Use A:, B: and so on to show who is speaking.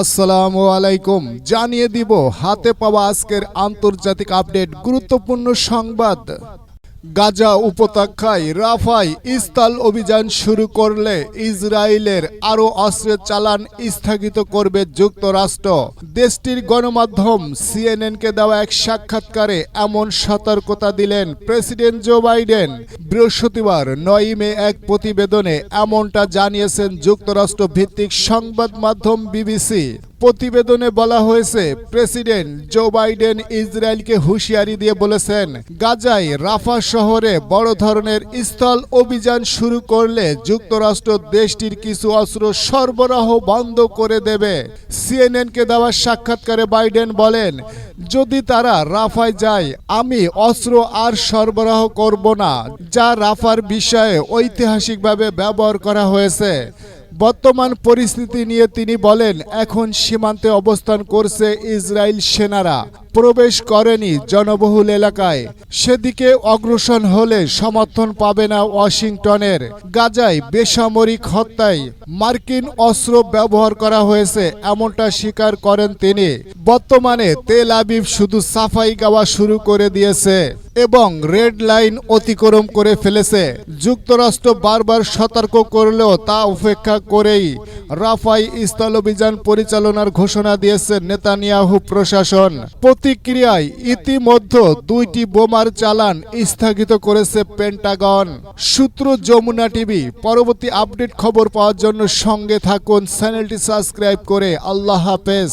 A: আসসালামু আলাইকুম। জানিয়ে দিব হাতে পাওয়া আজকের আন্তর্জাতিক আপডেট গুরুত্বপূর্ণ সংবাদ। গাজা উপত্যকায় রাফাই ইস্তাল অভিযান শুরু করলে ইসরায়েলের আরও অস্ত্রের চালান স্থগিত করবে যুক্তরাষ্ট্র। দেশটির গণমাধ্যম সিএনএনকে দেওয়া এক সাক্ষাৎকারে এমন সতর্কতা দিলেন প্রেসিডেন্ট জো বাইডেন। বৃহস্পতিবার নয় মে এক প্রতিবেদনে এমনটা জানিয়েছেন যুক্তরাষ্ট্র ভিত্তিক সংবাদ মাধ্যম বিবিসি। প্রতিবেদনে বলা হয়েছে, প্রেসিডেন্ট জো বাইডেন ইসরায়েলকে হুঁশিয়ারি দিয়ে বলেছেন, গাজায় রাফা শহরে বড় ধরনের স্থল অভিযান শুরু করলে যুক্তরাষ্ট্র দেশটির কিছু অস্ত্র সরবরাহ বন্ধ করে দেবে। সিএনএনকে দেওয়া সাক্ষাৎকারে বাইডেন বলেন, যদি তারা রাফায় যায়, আমি অস্ত্র আর সরবরাহ করব না, যা রাফার বিষয়ে ঐতিহাসিকভাবে ব্যবহার করা হয়েছে। বর্তমান পরিস্থিতি নিয়ে তিনি বলেন এখন সীমান্তে অবস্থান করছে ইসরায়েল সেনারা। প্রবেশ করেনি জনবহুল এলাকায়। সেদিকে অগ্রসর হলে সমর্থন পাবে না ওয়াশিংটনের। গাজায় বেসামরিক হত্যায় মার্কিন অস্ত্র ব্যবহার করা হয়েছে এমনটা স্বীকার করেন তিনি। বর্তমানে তেল আবিব শুধু সাফাই গাওয়া শুরু করে দিয়েছে এবং রেড লাইন অতিক্রম করে ফেলেছে। যুক্তরাষ্ট্র বারবার সতর্ক করলেও তা উপেক্ষা করেই রাফাই স্থল অভিযান পরিচালনার ঘোষণা দিয়েছে নেতানিয়াহু প্রশাসন। প্রতিক্রিয়ায় ইতিমধ্যে দুইটি বোমার চালান স্থগিত করেছে পেন্টাগন। সূত্র যমুনা টিভি, পরবর্তী আপডেট খবর পাওয়ার জন্য সঙ্গে থাকুন, চ্যানেলটি সাবস্ক্রাইব করে আল্লাহ হাফেজ।